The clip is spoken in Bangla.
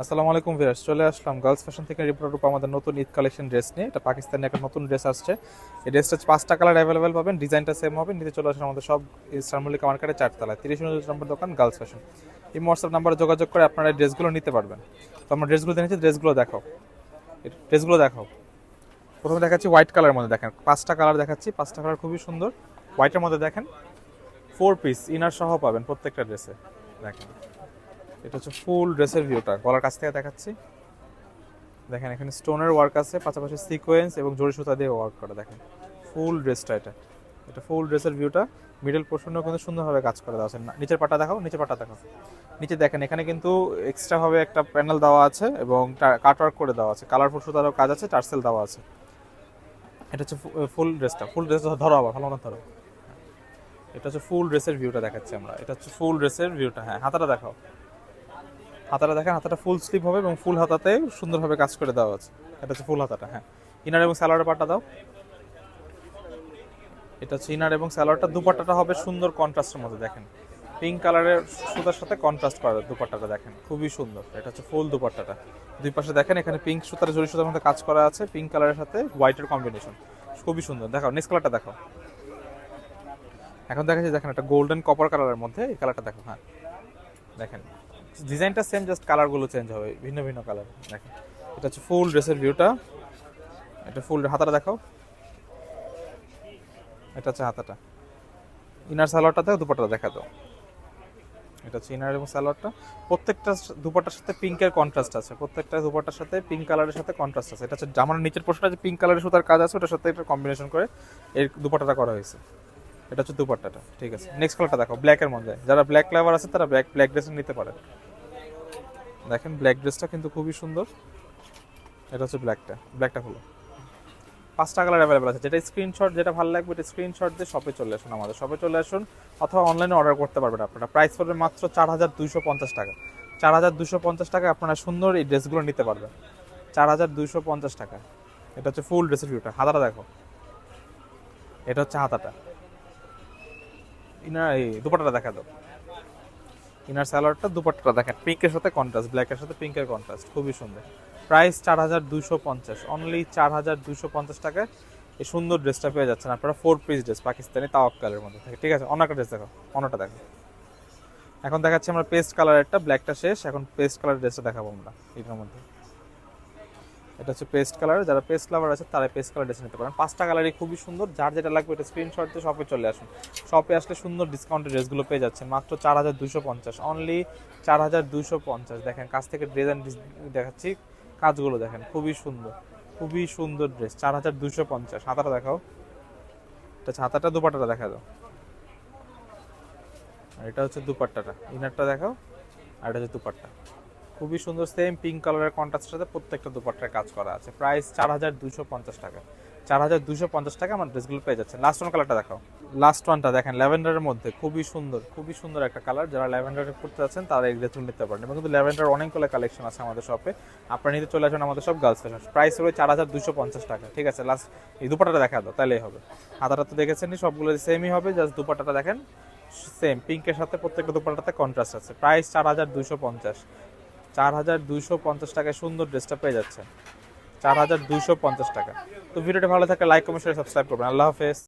আসসালামু আলাইকুম ভিউয়ার্স, চলে আসলাম গার্লস ফ্যাশন থেকে রিপোর্ট রূপ, আমাদের নতুন ঈদ কালেকশন ড্রেস নিয়ে। এটা পাকিস্তানি একটা নতুন ড্রেস আসছে। এই ড্রেসটা পাঁচটা কালার অ্যাভেলেবেল পাবেন, ডিজাইনটা সেম হবে। নিতে চলে আসেন আমাদের সব ইসলামলিকা মার্কেটে, চারতলায়। তিরিশ উনত্রিশ নম্বর দোকান, গার্লস ফ্যাশন। এই হোয়াটসঅ্যাপ নাম্বারে যোগাযোগ করে আপনারা এই ড্রেসগুলো নিতে পারবেন। তো আমরা ড্রেসগুলো দেখেছি, ড্রেসগুলো দেখাও। ড্রেসগুলো দেখাও। প্রথমে দেখাচ্ছি হোয়াইট কালার মধ্যে দেখেন। পাঁচটা কালার দেখাচ্ছি, পাঁচটা কালার খুবই সুন্দর। হোয়াইটের মধ্যে দেখেন ফোর পিস ইনার সহ পাবেন প্রত্যেকটা ড্রেসে দেখেন। এটা হচ্ছে ফুল ড্রেসের ভিউটা গলার কাছ থেকে দেখাচ্ছি। দেখেন, এখানে স্টোনের ওয়ার্ক আছে, পাশাপাশি সিকোয়েন্স এবং জরি সুতা দিয়ে ওয়ার্ক করা, দেখেন। ফুল ড্রেসটা এটা। এটা ফুল ড্রেসের ভিউটা মিডল পোর্শনেও কিন্তু সুন্দরভাবে কাজ করে দেওয়া আছে। নিচের পাটা দেখাও, নিচের পাটা দেখাও। নিচে দেখেন, এখানে কিন্তু এক্সট্রাভাবে একটা প্যানেল দেওয়া আছে এবং কাট ওয়ার্ক করে দেওয়া আছে। কালারফুল সুতারও কাজ আছে, টার্সেল দেওয়া আছে। এটা হচ্ছে ফুল ড্রেসটা ফুল ড্রেস ধরো আবার, ভালো না ধরো। এটা হচ্ছে ফুল ড্রেসের ভিউটা দেখাচ্ছি আমরা। এটা হচ্ছে ফুল ড্রেসের ভিউটা হ্যাঁ। হাতাটা দেখাও। হাতাটা দেখেন, হাতাটা ফুল স্লিপ হবে এবং ফুল হাতাতে সুন্দরভাবে কাজ করে দেওয়া আছে। এটা হচ্ছে ফুল হাতাটা হ্যাঁ। ইনার এবং স্যালোয়ারের পাটটা দাও। এটা হচ্ছে ইনার এবং স্যালোয়ারটা দুপাট্টাটা হবে সুন্দর কন্ট্রাস্টের মধ্যে, দেখেন। পিঙ্ক কালারের সুতার সাথে কন্ট্রাস্ট করা দুপাট্টাটা, দেখেন। খুবই সুন্দর। এটা হচ্ছে ফুল দুপাট্টাটা। দুই পাশে দেখেন, এখানে পিঙ্ক সুতার জরি সুতার মধ্যে কাজ করা আছে পিঙ্ক কালারের সাথে হোয়াইটের কম্বিনেশন খুবই সুন্দর। দেখাও নেক্সট কালারটা দেখো এখন দেখা যাচ্ছে দেখেন, একটা গোল্ডেন কপার কালারের মধ্যে এই কালারটা দেখো হ্যাঁ। দেখেন। ডিজাইনটা সেম জাস্ট কালারগুলো চেঞ্জ হবে, ভিন্ন ভিন্ন কালার দেখেন, এটা হচ্ছে ফুল ড্রেসের ভিউটা এটা ফুল হাতাটা দেখাও। এটা হচ্ছে হাতাটা। ইনার সালোয়ারটা দেখো দুপাট্টা দেখা দাও এটা হচ্ছে ইনার এবং সালোয়ারটা। প্রত্যেকটা দুপাট্টার সাথে পিঙ্কের কন্ট্রাস্ট আছে। প্রত্যেকটা দুপাটার সাথে পিঙ্ক কালারের সাথে কন্ট্রাস্ট আছে। এটা হচ্ছে জামার নিচের পোর্শনটা যে পিঙ্ক কালারের সুতার কাজ আছে, ওটার সাথে একটা কম্বিনেশন করে এই দুপাটাটা করা হয়েছে। এটা হচ্ছে দুপাট্টাটা, ঠিক আছে। নেক্সট কালারটা দেখো ব্ল্যাকের মধ্যে। যারা ব্ল্যাক ফ্লেভার আছে, তারা ব্ল্যাক ব্ল্যাক ড্রেস নিতে পারে। দেখেন ব্ল্যাক ড্রেসটা কিন্তু খুবই সুন্দর। এটা হচ্ছে ব্ল্যাকটা ব্ল্যাকটা হলো। পাঁচটা কালার অ্যাভেলেবেল আছে। যেটা স্ক্রিনশট যেটা ভালো লাগবে, এটা স্ক্রিনশট দিয়ে শপে চলে আসুন আমাদের। শপে চলে আসুন অথবা অনলাইনে অর্ডার করতে পারবেন আপনারা। প্রাইস পড়বে মাত্র চার হাজার দুইশো পঞ্চাশ টাকা। চার হাজার দুইশো পঞ্চাশ টাকা আপনারা সুন্দর এই ড্রেসগুলো নিতে পারবেন। চার হাজার দুইশো পঞ্চাশ টাকা এটা হচ্ছে ফুল ড্রেসের ভিউটা হাতাটা দেখো। এটা হচ্ছে হাতাটা। ইনার এই দুপাট্টাটা দেখা দাও। ইনার সালোয়ারটা দুপাট্টা দেখেন পিঙ্কের সাথে কন্ট্রাস্ট ব্ল্যাকের সাথে পিঙ্কের কন্ট্রাস্ট খুবই সুন্দর। প্রাইস চার হাজার দুশো পঞ্চাশ অনলি চার হাজার দুশো পঞ্চাশ টাকায় এই সুন্দর ড্রেসটা পেয়ে যাচ্ছেন আপনারা ফোর পিস ড্রেস পাকিস্তানি তাওয়াক্কালের মধ্যে থাকে, ঠিক আছে? অন্য একটা ড্রেস দেখো অন্যটা দেখো এখন দেখাচ্ছি আমরা পেস্ট কালারেরটা ব্ল্যাকটা শেষ, এখন পেস্ট কালার ড্রেসটা দেখাবো আমরা, এটার মধ্যে। এটা হচ্ছে পেস্ট কালার যারা পেস্ট লাভার আছে তারা পেস্ট কালার ড্রেস নিতে পারেন। পাঁচটা কালারই খুবই সুন্দর, যার যেটা লাগবে এটা স্ক্রিনশট দিয়ে শপে চলে আসুন। শপে আসলে সুন্দর ডিসকাউন্টের ড্রেসগুলো পেয়ে যাচ্ছেন, মাত্র চার হাজার দুশো পঞ্চাশ অনলি চার হাজার দুশো পঞ্চাশ। দেখেন, কাছ থেকে ডিজাইন দেখাচ্ছি, কাজগুলো দেখেন, খুবই সুন্দর খুবই সুন্দর ড্রেস চার হাজার দুশো পঞ্চাশ। হাতাটা দেখাও। এটা ছাতাটা হাতাটা, দুপাট্টাটা দেখা দাও। আর এটা হচ্ছে দুপাট্টাটা। ইনারটা দেখাও, আর এটা হচ্ছে দুপাট্টা। খুবই সুন্দর সেম পিঙ্ক কালারের কন্ট্রাস্টের সাথে প্রত্যেকটা দুপাট্টার কাজ করা আছে। প্রাইস চার হাজার দুশো পঞ্চাশ টাকা। চার হাজার দুশো পঞ্চাশ টাকা আমার ড্রেসগুলো পেয়ে যাচ্ছে লাস্ট ওয়ান কালারটা দেখাও। লাস্ট ওয়ানটা দেখেন ল্যাভেন্ডারের মধ্যে খুবই সুন্দর খুবই সুন্দর একটা কালার যারা ল্যাভেন্ডারে পড়তে যাচ্ছেন, তারা এই ড্রেসগুলো নিতে পারেন। এবং কিন্তু ল্যাভেন্ডার অনেকগুলো কালেকশন আছে আমাদের শপে আপনারা নিতে চলে আসবেন আমাদের সব গার্লস ফ্যাশন প্রাইস হবে চার হাজার দুশো পঞ্চাশ টাকা। ঠিক আছে লাস্ট এই দুপাটাটা দেখা দাও তাহলেই হবে। হাতাটা তো দেখেছেনই, সবগুলো সেমই হবে জাস্ট দুপাটাটা দেখেন সেম পিঙ্কের সাথে প্রত্যেকটা দুপাটাতে কন্ট্রাস্ট আছে। প্রাইস চার হাজার দুশো পঞ্চাশ। চার হাজার দুইশো পঞ্চাশ টাকায় সুন্দর ড্রেসটা পেয়ে যাচ্ছে চার হাজার দুইশো পঞ্চাশ টাকা। তো ভিডিওটা ভালো থাকলে লাইক কমেন্ট সাবস্ক্রাইব করবেন। আল্লাহ হাফেজ।